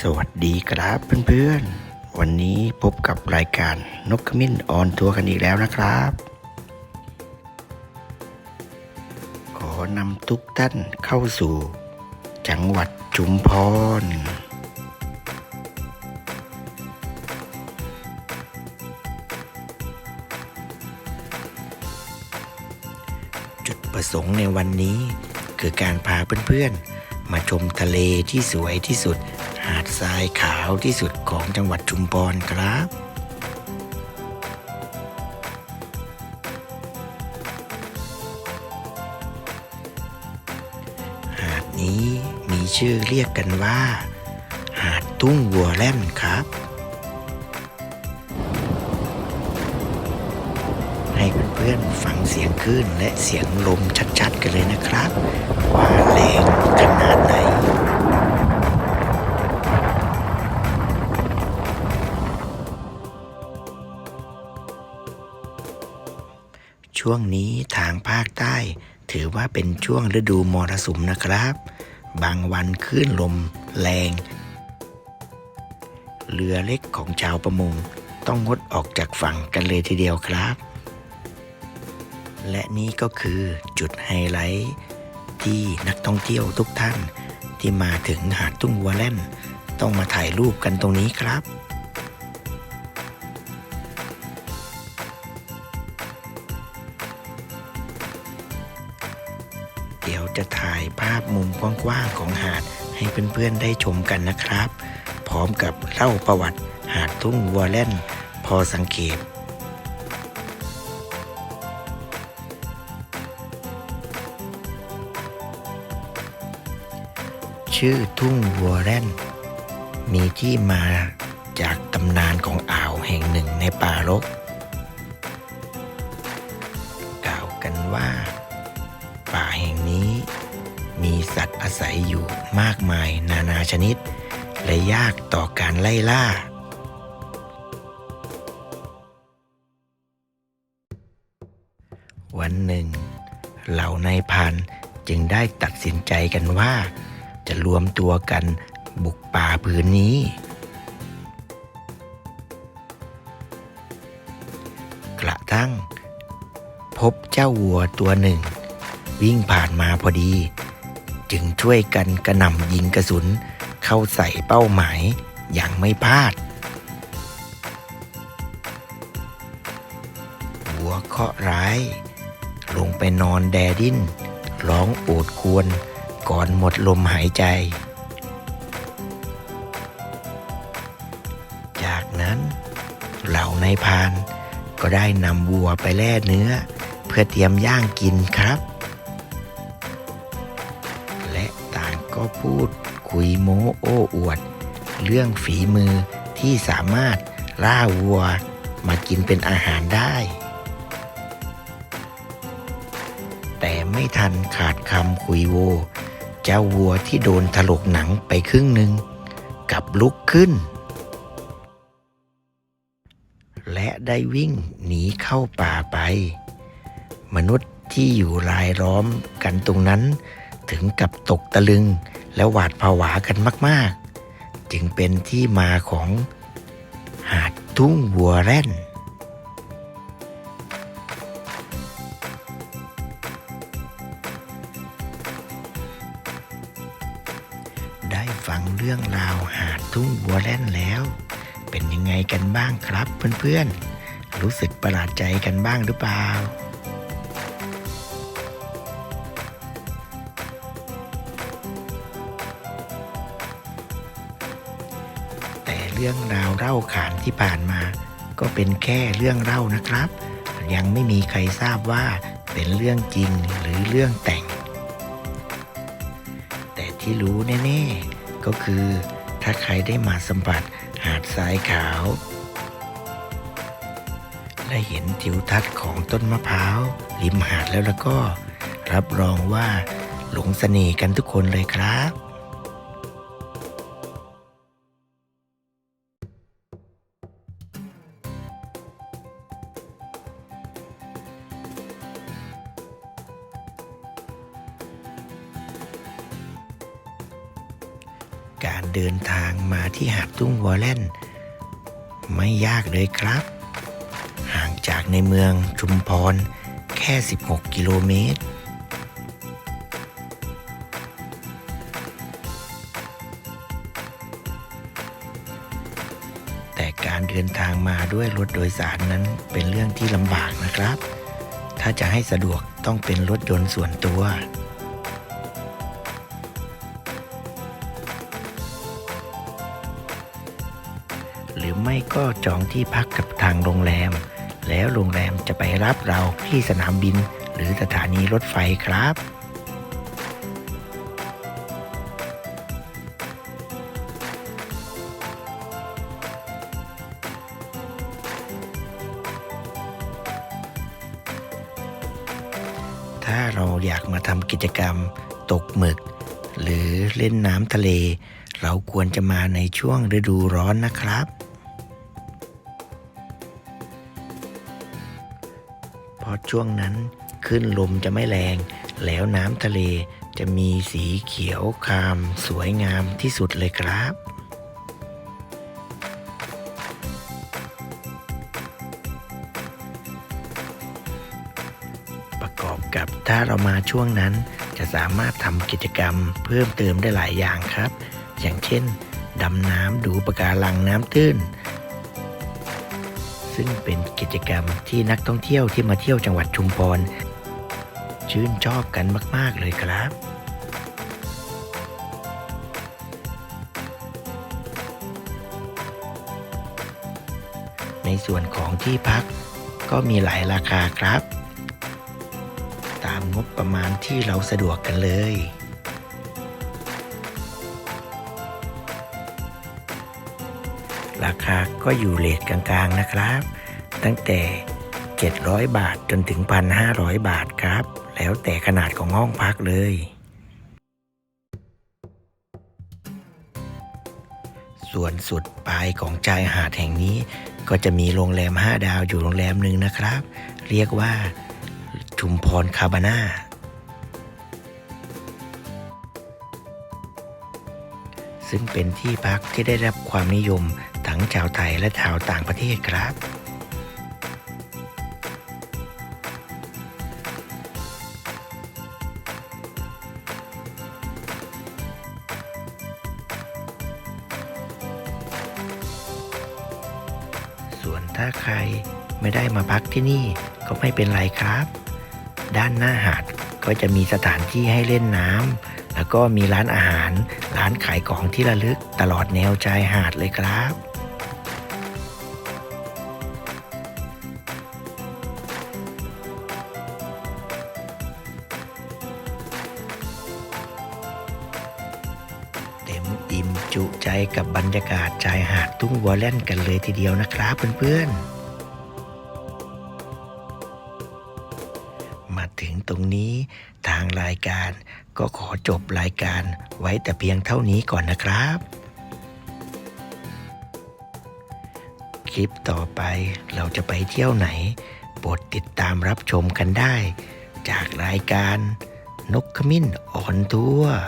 สวัสดีครับเพื่อนๆ วันนี้พบกับรายการนกขมิ้นออนทัวร์กันอีกแล้วนะครับ ขอนำทุกท่านเข้าสู่ จังหวัดชุมพร จุดประสงค์ในวันนี้คือการพาเพื่อนๆ มาชมทะเลที่สวยที่สุด หาดทรายขาวที่สุดของจังหวัดชุมพรครับหาดนี้มีชื่อเรียกกันว่า หาดทุ่งวัวแล่นครับ พื่อนๆฟังเสียงคลื่นและเสียงลมชัดๆ กันเลยนะครับ ว่าแรงขนาดไหนช่วงนี้ทางภาคใต้ ถือว่าเป็นช่วงฤดูมรสุมนะครับ บางวันคลื่นลมแรง เรือเล็กของชาวประมงต้องงดออกจากฝั่งกันเลยทีเดียวครับ และนี่ก็คือจุดไฮไลท์ที่นักท่องเที่ยวทุกท่านที่มาถึงหาดตุ้งวัวแล่น ต้องมาถ่ายรูปกันตรงนี้ครับเดี๋ยวจะถ่ายภาพมุมกว้างๆของหาดให้เพื่อนๆได้ชมกันนะครับ พร้อมกับเล่าประวัติหาดทุ่งวัวแล่น พอสังเกต ชื่อทุ่งวัวแร่น มีที่มาจากตำนานของอ่าวแห่งหนึ่งในป่ารก กล่าวกันว่า ป่าแห่งนี้ มีสัตว์อาศัยอยู่มากมายนานาชนิด และยากต่อการไล่ล่าวันหนึ่ง เหล่านายพรานจึงได้ตัดสินใจกันว่า จะรวมตัวกันบุกป่าพื้นนี้ กระทั่ง พบเจ้าวัวตัวหนึ่ง วิ่งผ่านมาพอดี จึงช่วยกันกระหน่ำยิงกระสุนเข้าใส่เป้าหมายอย่างไม่พลาดวัวเคราะห์ร้าย ลงไปนอนแดดิ้น ร้องโอดครวร ก่อนหมดลมหายใจ จากนั้นเหล่านายพานก็ได้นำวัวไปแล่เนื้อ เพื่อเตรียมย่างกินครับ และต่างก็พูดคุยโม้โอ้อวด เรื่องฝีมือที่สามารถล่าวัวมากินเป็นอาหารได้ แต่ไม่ทันขาดคำคุยโว เจ้าวัวที่โดนถลกหนังไปครึ่งหนึ่งกลับลุกขึ้น และได้วิ่งหนีเข้าป่าไป มนุษย์ที่อยู่รายล้อมกันตรงนั้นถึงกับตกตะลึงและหวาดผวากันมาก ๆ จึงเป็นที่มาของหาดทุ่งวัวแร่น เรื่องราวหาดทุ่งวัวแล่นแล้ว เป็นยังไงกันบ้างครับเพื่อนๆ รู้สึกประหลาดใจกันบ้างหรือเปล่าแต่เรื่องราวเล่าขานที่ผ่านมา ก็เป็นแค่เรื่องเล่านะครับ ยังไม่มีใครทราบว่าเป็นเรื่องจริงหรือเรื่องแต่ง แต่ที่รู้แน่ๆ ก็คือ ถ้าใครได้มาสัมผัสหาดทรายขาว และเห็นทิวทัศน์ของต้นมะพร้าวริมหาดแล้วแล้วก็ รับรองว่าหลงเสน่ห์กันทุกคนเลยครับ การเดินทางมาที่หาดทุ่งวอลเลนไม่ยากเลยครับ ห่างจากในเมืองชุมพรแค่ 16 กิโลเมตร แต่การเดินทางมาด้วยรถโดยสารนั้นเป็นเรื่องที่ลำบากนะครับ ถ้าจะให้สะดวกต้องเป็นรถยนต์ส่วนตัว หรือไม่ก็จองที่พักกับทางโรงแรม แล้วโรงแรมจะไปรับเราที่สนามบิน หรือสถานีรถไฟครับ ถ้าเราอยากมาทำกิจกรรมตกหมึก หรือเล่นน้ำทะเล เราควรจะมาในช่วงฤดูร้อนนะครับ เพราะช่วงนั้นขึ้นลมจะไม่แรง แล้วน้ำทะเลจะมีสีเขียวคราม สวยงามที่สุดเลยครับประกอบกับถ้าเรามาช่วงนั้นจะสามารถทำกิจกรรมเพิ่มเติมได้หลายอย่างครับ อย่างเช่นดำน้ำดูปะการังน้ำตื้น ซึ่งเป็นกิจกรรมที่นักท่องเที่ยวที่มาเที่ยวจังหวัดชุมพร ชื่นชอบกันมาก ๆ เลยครับในส่วนของที่พักก็มีหลายราคาครับ ตามงบประมาณที่เราสะดวกกันเลย ราคาก็อยู่เลทกลางๆนะครับ ตั้งแต่ 700 บาทจนถึง 1,500 บาทครับ แล้วแต่ขนาดของห้องพักเลย ส่วนสุดปลายของชายหาดแห่งนี้ ก็จะมีโรงแรม 5 ดาวอยู่โรงแรมหนึ่งนะครับ เรียกว่าชุมพรคาบาน่าซึ่งเป็นที่พักที่ได้รับความนิยม ทั้งชาวไทยและชาวต่างประเทศครับ ส่วนถ้าใครไม่ได้มาพักที่นี่ก็ไม่เป็นไรครับ ด้านหน้าหาดก็จะมีสถานที่ให้เล่นน้ำแล้วก็มีร้านอาหาร ร้านขายของที่ระลึกตลอดแนวชายหาดเลยครับ อิ่มจุใจกับบรรยากาศชายหาดทุ่งวัวแล่นกันเลยทีเดียวนะครับเพื่อนๆ มาถึงตรงนี้ทางรายการก็ขอจบรายการไว้แต่เพียงเท่านี้ก่อนนะครับ คลิปต่อไปเราจะไปเที่ยวไหนโปรดติดตามรับชมกันได้ จากรายการนกขมิ้นออนทัวร์